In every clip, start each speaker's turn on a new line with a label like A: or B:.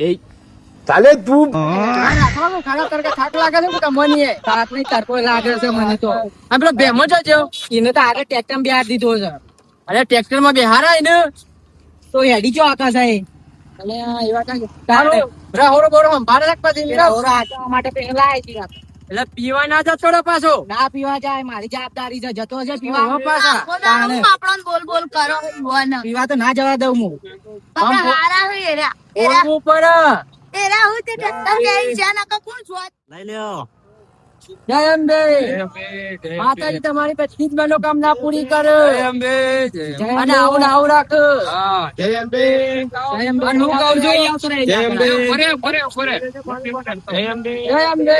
A: એ
B: ચાલે તું.
C: થાક લાગે છે કે મને થાક નહીં તડકો લાગે છે મને તો. આમ પેલો ભેમો એને તો આગળ ટ્રેક્ટરમાં બિહાર દીધો છે. અરે ટ્રેક્ટરમાં બિહારાય ને તો હેડી જો આકાશ આય. અને એવા કાંઈ રાહોરો બોરો સંભાળે રાખ પછી માટે પહેલા આવી હતી એટલે પીવા ના જતો પાછો. ના પીવા જાય મારી જવાબદારી છે જતો છે પીવા. પાછા.
D: બોલ બોલ કરો
C: પીવા તો ના જવા દઉં હું. ઓળખવું પડે.
D: એરા હું તે જોત?
A: લઈ લ્યો.
C: જય અંબે. માતાજી તમારી પછી જ મનોકામના પૂરી કરે. અને આવું ને આવું રાખ.
B: જય અંબે.
C: જય અંબે. હું કહું છું, જય અંબે. ફરે ફરે ફરે.
B: જય અંબે.
C: જય અંબે.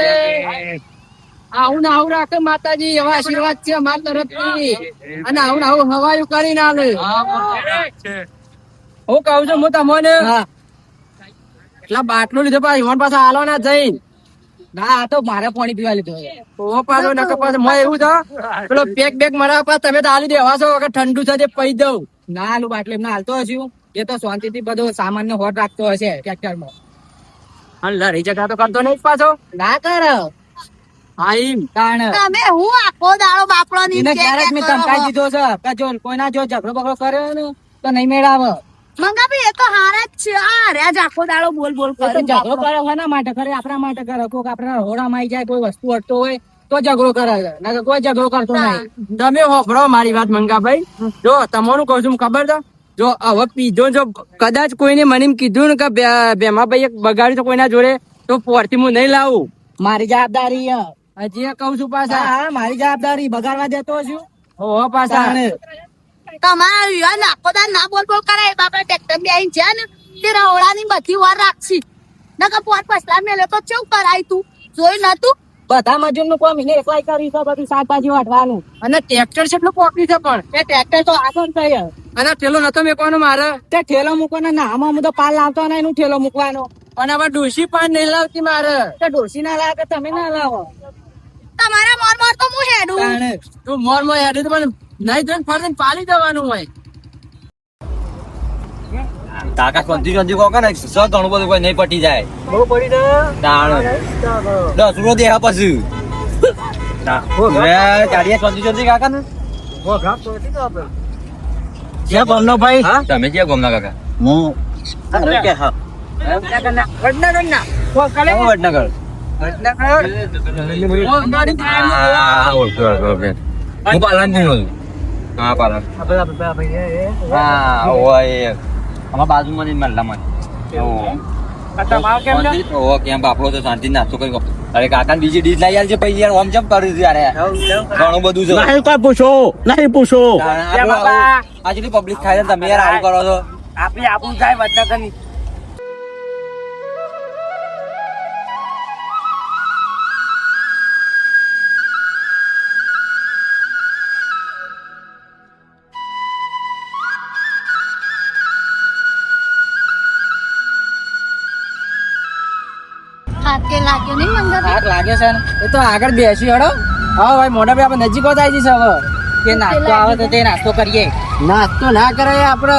C: આવું આવું રાખ માતાજી. એવા આશીર્વાદ છે માર તરફથી. અને આવું ને આવું હવાયું કરીને આલે હું કહું છું હું તમને એટલા બાટલો લીધો પાછા ઈવન પાછા આલો ના જઈને. ના આ તો મારે પાણી પીવા લીધો ઓ પાછો નકર પાછો મોય એવું તો પેલો પેક બેક મારા તમે તો આલી દેવા છો વગર ઠંડુ છે તે પી દઉં. ના આલું બાટલી એમને હાલતો હશું એ તો શાંતિથી બધો સામાન ને હોટ રાખતો હશે ટ્રેક્ટરમાં અને લરી જગા તો કરતો નહીં પાછો? ના કર. હા એમ તાણ.
D: તમે હું આખો દાડો બાપડો ની
C: ક્યારેક મેં ધમકાઈ દીધો છે. કે જો કોઈના જો ઝઘડો બગડો કર્યો ને તો નહીં મેળાવે.
D: મંગા ભાઈ એ તો હારા જ છે. આ રે જ આખો દાડો બોલ બોલ કરે
C: ઝઘડો કરે એના માટે કરે આપણા માટે કરે. કોક આપણા હોડામાં આવી જાય કોઈ વસ્તુ અડતો હોય તો ઝઘડો કરે. છે કોઈ ઝઘડો કરતો નહીં. તમે હોભળો મારી વાત મંગાભાઈ જો તમારું કહું છું ખબર છે? જો હવે પીધો જો કદાચ કોઈને મને એમ કીધું ને કે ભેમાભાઈ એક બગાડ્યું તો કોઈના જોડે તો પોરથી હું નહીં લાવું. મારી જવાબદારી હજી કહું છું પાછા. મારી જવાબદારી બગાડવા દેતો છું. હો પાછા.
D: તમારા યુવાન આખો દાડો ના બોલ બોલ કરે બાપા ટ્રેક્ટર બે આઈ છે ને તે રવડાની બધી વાર રાખશી. નકર પોત પસલા મેલે તો ચેવું કરાય તું? જોઈ નતું
C: બધા મજૂરનું કામ એને એકલાય કરી છે બધું શાકભાજી વાટવાનું અને ટ્રેક્ટર છે એટલું પોકરી છે પણ. એ ટ્રેક્ટર તો આગળ થઈ અને ઠેલો નતો મેકવાનો મારે. તે ઠેલો મૂકવાનો ના આમાં હું તો પાલ લાવતો ને એનું ઠેલો મૂકવાનો. અને હવે ડોસી પણ નહીં લાવતી મારે. તે ડોસી ના લાવે તમે ના લાવો?
D: તમારા મોર મોર તો હું હેડું.
C: તું મોર મોર હેડું તો પણ નહીં તો ફરજન પાલી દેવાનું હોય.
A: કાકા શાંતિ શાંતિ કોકા ને સ ઘણું બધું કોઈ નહીં પટી જાય.
C: બહુ પડી દે
A: તાણ દસ રૂપિયા દેહા પછી. ના. રે ગાડીએ શાંતિ શાંતિ કાકા ને
C: જે બોલનો ભાઈ.
A: હા? તમે ક્યાં ગોમના કાકા? હું. કે હા
C: વડનગર ના.
A: હું. વડનગર. હા હું પાલન નહીં હા પાલન હા ઓય અમારા બાજુમાં જ મલ્લામાં કેમ બાપડો તો શાંતિ નાસ્તો કરી અરે કાકા બીજી ડીશ લઈ આલ છે પછી યાર ઓમ ચમ કર્યું છે યાર ઘણું બધું છે
B: નહીં કોઈ પૂછો નહીં પૂછો
A: આ પબ્લિક ખાય છે તમે યાર આવું કરો છો
C: આપણી આપણું
D: થાકે લાગ્યો નહીં મંગા
C: છે એ તો આગળ બેસી હડો. હા ભાઈ મોટા ભાઈ આપણે નજીક થાય આવી જશે હવે. તે નાસ્તો આવે તો તે નાસ્તો કરીએ. નાસ્તો ના કરાય આપડે.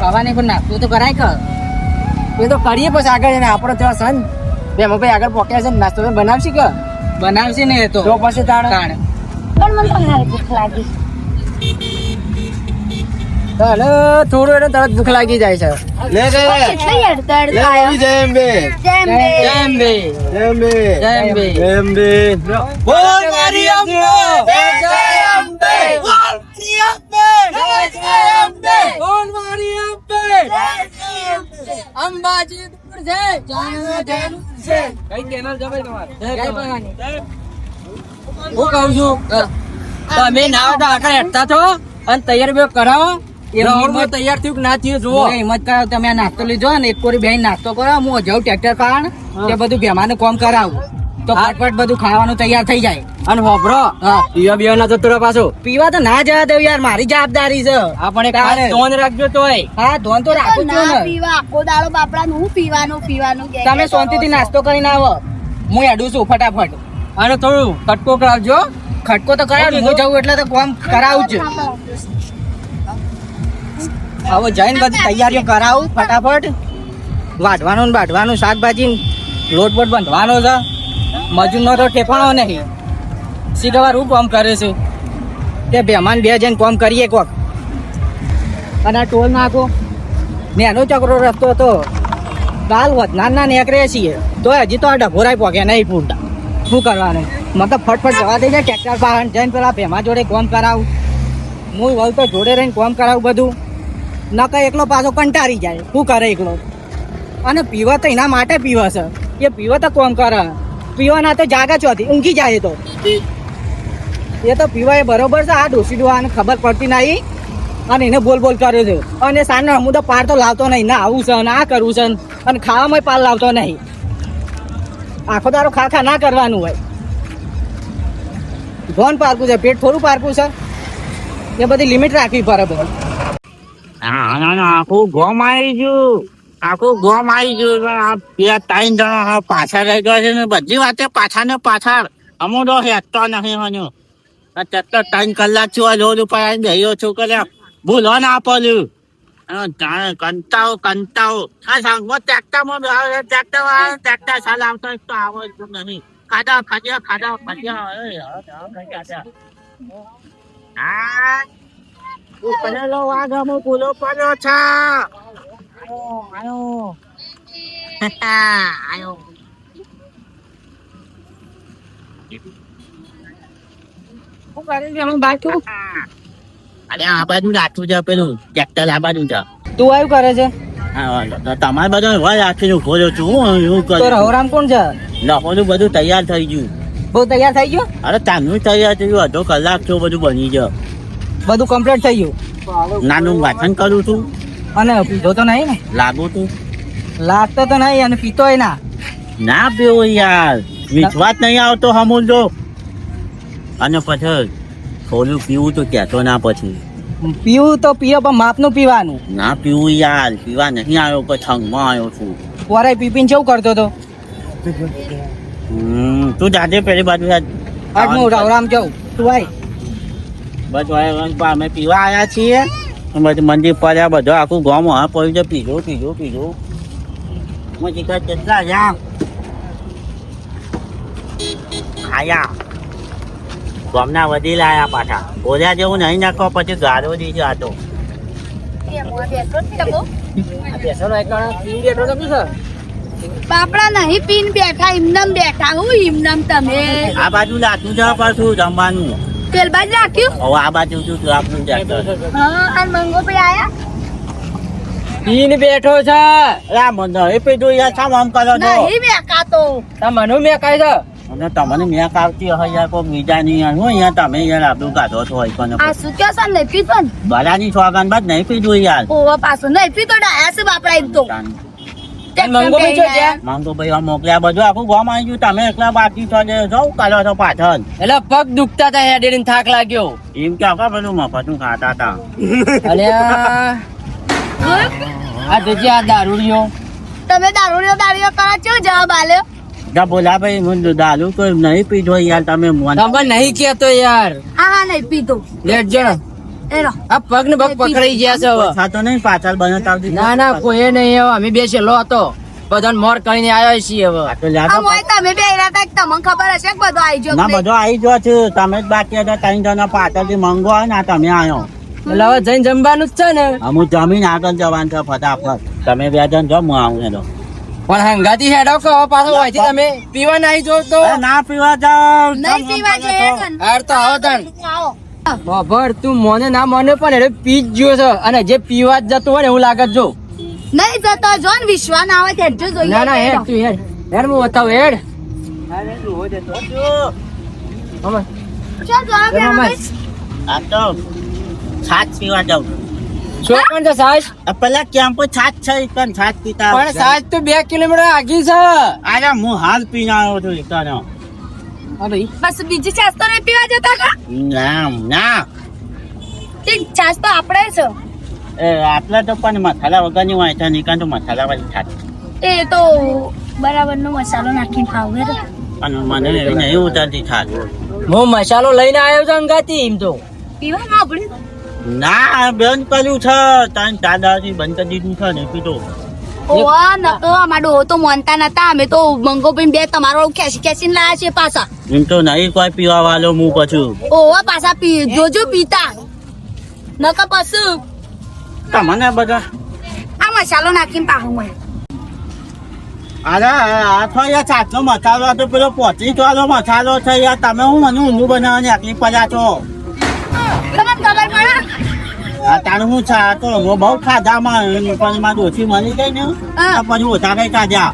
C: ખાવાની પણ નાસ્તો તો કરાય કે એ તો કરીએ પછી આગળ એને. આપણો ત્યાં સન બે ભાઈ આગળ પોક્યા છે ને નાસ્તો તો બનાવશે કે? બનાવશે ને એ તો. તો પછી તાણ.
D: પણ મને ભૂખ લાગી.
C: ચાલો થોડું એને તરત ભૂખ લાગી જાય છે.
B: લે
D: કેટલી હેડતા હેડતા બે.
B: જય અંબે
D: જેમ બે.
C: જય અંબે
B: જય અંબે
C: જય અંબે.
B: જય અંબે.
A: બોલ મારી અંબે.
C: જય અંબે બોલ મારી અંબે. અંબાજી દૂર છે જાણવા જરૂર છે. કઈ કેનાલ જવાય તમારે? હું કહું છું તમે ના આખા હેઠતા છો અને તૈયાર બે કરાવો. તૈયાર થયું કે ના થયું જુઓ. હિંમત કરો તમે નાસ્તો લીધો ને એક કોરી બેન નાસ્તો કરો હું જાઉં ટ્રેક્ટર પાણ તે બધું બેમાનું કોમ કરાવું. તો ફટફટ બધું ખાવાનું તૈયાર થઈ જાય. અને હોભરો પીવા બીવા ના જતો પાછો. પીવા તો ના જવા દઉં યાર મારી જવાબદારી છે. આપણે ધોન રાખજો તોય. હા ધોન તો રાખું છું
D: ના પીવા આખો દાડો બાપડા નું પીવાનું પીવાનું
C: તમે શાંતિથી નાસ્તો કરીને આવો. હું એડું છું ફટાફટ. અને થોડું ખટકો કરાવજો. ખટકો તો કરાવ હું જવું એટલે તો કોમ કરાવું જ. હવે જઈને બધી તૈયારીઓ કરાવું, ફટાફટ. વાઢવાનું ને બાઢવાનું, શાકભાજી લોટ બોટ બાંધવાનો છે. મજૂરનો તો ઠેકાણો નહીં. સીધવાર હું કોમ કરે છે. તે બેમાન બે જઈને કોમ કરીએ કોક. અને આ ટોલ નાખો. નેનો ચક્રો રસ્તો હતો. કાલ વધનારના નેકરે છીએ. તો હજી તો આ ડભોરાય પોગ્યા નહીં પૂરતા શું કરવાનું? મતલબ ફટફટ જવા દઈ જાય ટ્રેક્ટર પાસે જઈને પેલા ભેમા જોડે કોમ કરાવું. હું વહુ તો જોડે રહીને કોમ કરાવું બધું. નકર એકલો પાછો કંટાળી જાય. શું કરે એકલો? અને પીવા તો એના માટે પીવા છે. એ પીવા તો કોમ કરે. પીવાના તો જાગા ચોથી, ઊંઘી જાય તો. એ તો પીવા એ બરોબર છે, આ ડોસી ડોવાને ખબર પડતી નહીં. અને એને બોલ બોલ કર્યો છે. અને સાંજનો હું તો પાર તો લાવતો નહીં, ના આવું છે, ને આ કરવું છે અને ખાવામાં પાર લાવતો નહીં. આખો દારો ખા ખા ના કરવાનું હોય. ભોન પારકું છે, પેટ થોડું પારકું છે. એ બધી લિમિટ રાખવી પડે બધી.
E: આખું ગોમ આવી ગયું. આખું ગોમ આવી ગયું. આ બે ત્રણ જણા પાછળ રહી ગયા છે ને બધી વાતે પાછા ને પાછળ અમુક તો નહીં હન્યો ટ્રેક્ટર ત્રણ કલાક છું રોડ ઉપર આવીને બેહ્યો છું કર્યા ભૂલો ના પડ્યું કંટાળો કંટાળો. આ સંગમાં ટ્રેક્ટરમાં ટ્રેક્ટર ટ્રેક્ટર ચલાવતો એક તો આવડતું નહીં. ખાધા ખાધ્યા ખાધા ખાધ્યા અરે, પેલો વાઘ પૂલો પડ્યો છે. આયો. આયો આયો
C: શું છે એમાં બાકી
E: અરે આ બાજુ રાખવું છે પેલું ટ્રેક્ટર આ બાજુ છે.
C: તું આવ્યું કરે છે?
E: તમારે બધો હોય રાખીને ઊભો રહ્યો છું હું એવું કરું
C: રહોરામ કોણ છે?
E: લખોનું બધું તૈયાર થઈ ગયું.
C: બહુ તૈયાર થઈ ગયું?
E: અરે તાનું તૈયાર થઈ ગયું અડધો કલાક થયો બધું બની ગયો.
C: બધું કમ્પ્લીટ થઈ ગયું.
E: નાનું વાંચન કરું છું.
C: અને પીધો તો નહીં ને?
E: લાગુ છું
C: લાગતો તો નહીં અને પીતોય ના.
E: ના પીવો યાર. વિશ્વાસ નહીં આવતો સમજો અને પછી થોડું પીવું તો કહેતો ના પછી.
C: પીવું તો પીવો પણ માપનું પીવાનું.
E: ના પીવું યાર. પીવા નહીં આવ્યો પણ છંગમાં આવ્યો છું.
C: પોરાય પીપીને કેવું કરતો તો?
E: તું જાજે પેલી બાજુ.
C: આજ હું. રામ જાઉં તું આય.
E: હવે અમે પીવા આવ્યા છીએ. પછી મંદિર પડ્યા બધો આખું ગામ હા પડ્યું છે પીજો પીજો પીજો હું શીખર કેટલા જા આયા. ગામના વધી લાયા પાછા. બોલ્યા જેવું નહીં નાખો પછી ગાળો આ તો.
D: બાપડા નહીં પીન બેઠા એમનેમ બેઠા હું એમનેમ તમે.
E: આ બાજુ લાતું જવા પાછું જમવાનું.
D: તેલ બાજ રાખ્યું?
E: હવે આ બાજુ જો શું આપણું ટ્રેક્ટર
D: હા આ મંગો પે આયા?
C: પીન બેઠો છે.
E: રા મંદો એ પીધું યાર છા આમ કરો છો.
D: નહીં બેકાતો
C: તા મનુ મેં કાય છે?
E: અને તમને મેં કાવતી હોય યાર કોઈ બીજા નહીં યાર. હું યાર તમે યાર આપણું કાઢો છો હોય કોને
D: આ શું કે છે નહીં પીતો ને?
E: બરાની સોગન બાદ નહીં પીધું યાર.
D: ઓ પાછો નહીં પીતો ડાયા છે બાપડા એમ તો.
C: મંગો ભાઈ છો. ત્યાં?
E: માંગો ભાઈ આ મોકલ્યા બધું. આખું ગામ આવી ગયું. તમે એકલા બાકી છો જે સૌ કરો છો પાછળ.
C: એટલે પગ દુખતા હતા હેડેરીને થાક લાગ્યો.
E: એમ કે આખા બધું મફતનું ખાતા હતા.
C: અને આ આ જોજે આ દારૂડિયો.
D: તમે દારૂડિયો દારૂડિયો કરો છો જવાબ આલ્યો?
E: જા બોલા ભાઈ હું દારૂ કોઈ નહીં પીધો યાર તમે મને
C: તમે નહીં કેતો યાર.
D: હા હા નહીં પીતો
C: લેટ જણ આ પગ ને પગ પકડાઈ ગયા છે હવે.
E: ખાતો નહીં પાછળ બનાવતા આવતી
C: ના ના કોઈ નહીં હવે. અમે બે છેલ્લો હતો બધાને મોર કરીને આવ્યા છીએ હવે.
E: તો લ્યા
D: આ
E: તો
D: મોય તમે બે રહ્યા તા તમને ખબર હશે કે બધો આવી
E: ના બધો આવી ગયો છે. તમે જ બાકી હતા ત્રણ જણા પાછળથી મંગો હોય ને તમે આવ્યો
C: એટલે હવે જઈને જમવાનું જ છે ને.
E: અમુક જમીન આગળ જવાનું છે ફટાફટ. તમે બે જણ જો હું આવું એનો
C: પણ હંગાતી હેડો કહો પાછો હોયથી તમે પીવા નહીં જો તો?
E: ના પીવા જાવ
D: નહીં પીવા છે
C: હાર તો. આવો તણ.
D: આવો.
C: બાબર તું મને ના મને પણ એને પી જ ગયો છે. અને જે પીવા જ જતું હોય ને એવું લાગે જો.
D: નહીં જતો જો ને વિશ્વાસ આવે છે જો જોઈએ.
C: ના ના હેડ તું હેડ. હેડ હું બતાવ હેડ.
E: છાશ પીવા જાઉં
C: શું પણ છે સાહેબ
E: પેલા કેમ્પ છાત છે પણ છાત પીતા
C: પણ સાહેબ તો બે કિલોમીટર આગી છે.
E: અરે હું હાલ પીને આવ્યો છું એકનો
D: બસ બીજી છાસ તો નહીં પીવા જતા કા?
E: ના. ના
D: છાસ તો આપણે છે.
E: એ આટલા તો પણ મસાલા વગરની છે નીકળ તો મસાલા વાળી છાશ
D: એ તો બરાબરનો મસાલો નાખીને ખાવ
E: પણ મને એવી નહીં ઉતરતી
C: હું મસાલો લઈને આવ્યો છું અંગાતી એમ તો.
D: પીવા ના આપણે?
E: ના બંધ કર્યું છે. ચાર દાડાથી બંધ કરી દીધું છે ને પીતો
D: ઓવા નતો અમારો તો મોનતા નતા. અમે તો મંગો ભાઈ બે તમારો ખેંચી ખેંચીને લાયા છે પાછા.
E: એમ તો નહીં કોઈ પીવા વાલો હું પછી.
D: ઓવા પાછા પી જોજો પીતા. નકા પછી.
E: તમને બધા.
D: આ મસાલો નાખીને પાહું મને.
E: અરે આ તો યાર સાતનો મસાલો તો પેલો પોચીસ વાળો મસાલો છે યાર. તમે હું મને ઊંધું બનાવવાની આટલી પડ્યા છો?
D: તમને ખબર પડે?
E: આ તારે હું છે? તો હું બહુ ખાધામાં પણ ઓછી મળી ગઈ ને. પછી ઓછા કઈ ખાધા.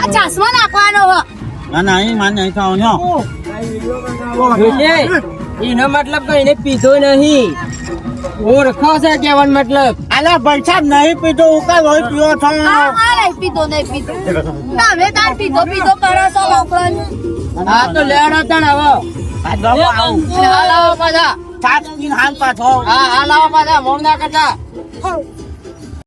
D: આ ચશ્મા નાખવાનો હો.
E: ના નહીં મારે નહીં ખાવાનું
C: એનો મતલબ કે એને પીધો નહીં. ઓળખો છે કેવાનો મતલબ?
E: અલા પૈસા નહીં પીધો ઉકા હોય પીવો છો?
D: પીધો નહીં પીધો. તમે તાર પીધો પીધો કરો છો
C: હા તો લેડો તણ
E: આવો.
C: આવું. પાછા
E: સાત પીન હાલ પાછો
C: હા હાલ આવો પાછા મોમ ના કરતા.